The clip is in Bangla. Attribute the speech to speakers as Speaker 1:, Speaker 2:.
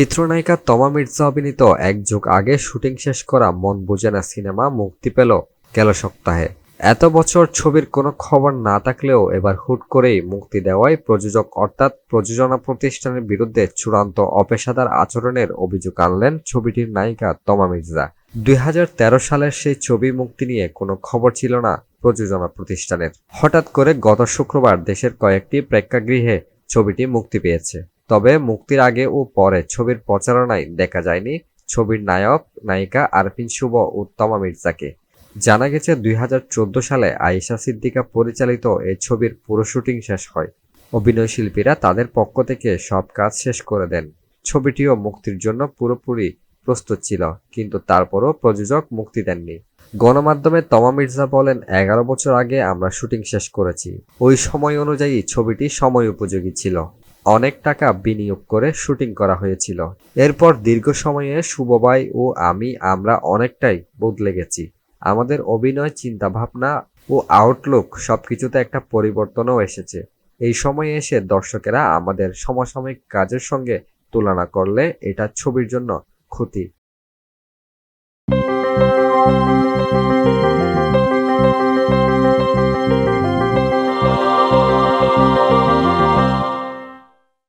Speaker 1: চিত্রনায়িকা তমা মির্জা অভিনীত এক যুগ আগে শুটিং শেষ করা মন বোঝে না সিনেমা মুক্তি পেল গেল সপ্তাহে। এত বছর ছবির কোনো খবর না থাকলেও এবার হুট করেই মুক্তি দেওয়ায় প্রযোজক অর্থাৎ প্রযোজনা প্রতিষ্ঠানের বিরুদ্ধে চূড়ান্ত অপেশাদার আচরণের অভিযোগ আনলেন ছবিটির নায়িকা তমা মির্জা। দুই হাজার তেরো সালের সেই ছবি মুক্তি নিয়ে কোনো খবর ছিল না প্রযোজনা প্রতিষ্ঠানের। হঠাৎ করে গত শুক্রবার দেশের কয়েকটি প্রেক্ষাগৃহে ছবিটি মুক্তি পেয়েছে। তবে মুক্তির আগে ও পরে ছবির প্রচারণায় দেখা যায়নি ছবির নায়ক, নায়িকা আরফিন শুভ ও তমা মির্জাকে। জানা গেছে দুই হাজার চোদ্দ সালে আয়েশা সিদ্দিকা পরিচালিত এই ছবির পুরো শুটিং শেষ হয়। অভিনয় শিল্পীরা তাদের পক্ষ থেকে সব কাজ শেষ করে দেন। ছবিটিও মুক্তির জন্য পুরোপুরি প্রস্তুত ছিল, কিন্তু তারপরও প্রযোজক মুক্তি দেননি। গণমাধ্যমে তমা মির্জা বলেন, এগারো বছর আগে আমরা শুটিং শেষ করেছি। ওই সময় অনুযায়ী ছবিটি সময় উপযোগী ছিল। অনেক টাকা বিনিয়োগ করে শুটিং করা হয়েছিল। এরপর দীর্ঘ সময়ে শুভবাই ও আমি, আমরা অনেকটাই বদলে গেছি। আমাদের অভিনয়, চিন্তাভাবনা ও আউটলুক সবকিছুতে একটা পরিবর্তনও এসেছে। এই সময়ে এসে দর্শকেরা আমাদের সমসাময়িক কাজের সঙ্গে তুলনা করলে এটা ছবির জন্য ক্ষতি।